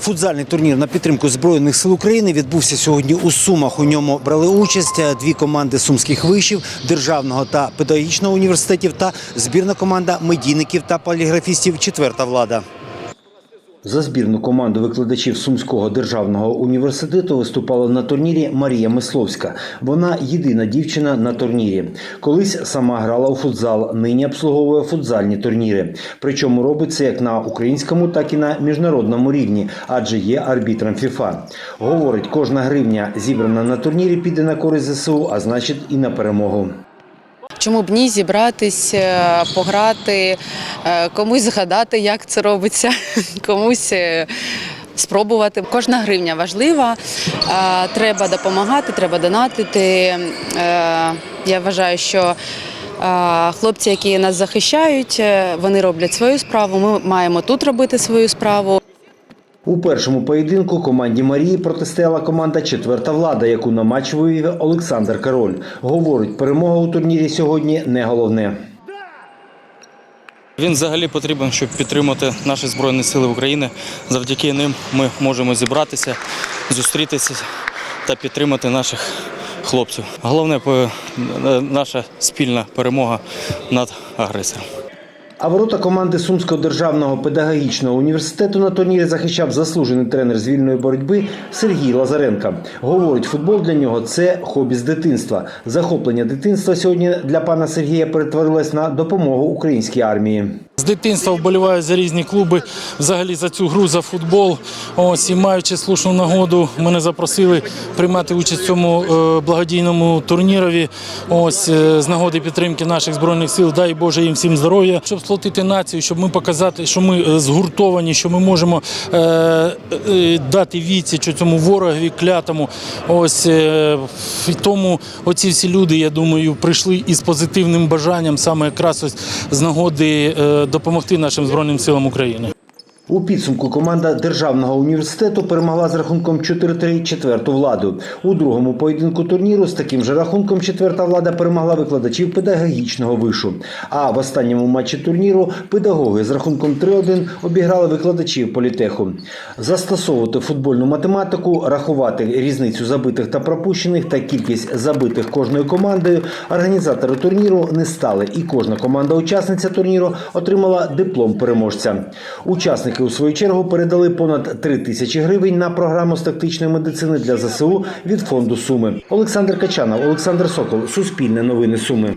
Футзальний турнір на підтримку Збройних сил України відбувся сьогодні у Сумах. У ньому брали участь е, дві команди сумських вишів, державного та педагогічного університетів та збірна команда медійників та поліграфістів Четверта влада. За збірну команду викладачів Сумського державного університету виступала на турнірі Марія Мисловська. Вона єдина дівчина на турнірі. Колись сама грала у футзал, нині обслуговує футзальні турніри. Причому робить це як на українському, так і на міжнародному рівні, адже є арбітром ФІФА. Говорить, кожна гривня зібрана на турнірі піде на користь ЗСУ, а значить і на перемогу. Чому б ні зібратись, е, пограти, е, комусь згадати, як це робиться, комусь е, спробувати. Кожна гривня важлива. Треба допомагати, треба донатити. Я вважаю, що хлопці, які нас захищають, вони роблять свою справу. Ми маємо тут робити свою справу. У першому поєдинку команді Марії протистояла команда Четверта влада, яку на матч вивів Олександр Король. Говорить, перемога у турнірі сьогодні не головне. Він взагалі потрібен, щоб підтримати наші збройні сили України. Завдяки ним ми можемо зібратися, зустрітися та підтримати наших хлопців. Головне наша спільна перемога над агресором. А ворота команди Сумського державного педагогічного університету на турнірі захищав заслужений тренер з вільної боротьби Сергій Лазаренко. Говорить, футбол для нього це хобі з дитинства. Захоплення дитинства сьогодні для пана Сергія перетворилось на допомогу українській армії. З дитинства вболіваю за різні клуби, взагалі за цю гру, за футбол. Ось і маючи слушну нагоду, мене запросили приймати участь в цьому е, благодійному турнірові. Ось е, з нагоди підтримки наших збройних сил. Дай Боже їм всім здоров'я, щоб сплотити націю, щоб ми показати, що ми е, згуртовані, що ми можемо е, е, дати відсіч цьому ворогові клятому. Ось е, і тому оці всі люди, я думаю, прийшли із позитивним бажанням саме якраз ось з нагоди е, допомогти нашим збройним силам України. У підсумку команда державного університету перемогла з рахунком 4-3 четверту владу. У другому поєдинку турніру з таким же рахунком четверта влада перемогла викладачів педагогічного вишу. А в останньому матчі турніру педагоги з рахунком 3-1 обіграли викладачів політеху. Застосовувати футбольну математику, рахувати різницю забитих та пропущених та кількість забитих кожною командою. Організатори турніру не стали, і кожна команда-учасниця турніру отримала диплом переможця. Учасники у свою чергу передали понад 3 тисячі гривень на програму з тактичної медицини для ЗСУ від фонду Суми. Олександр Качанов, Олександр Сокол, Суспільне новини Суми.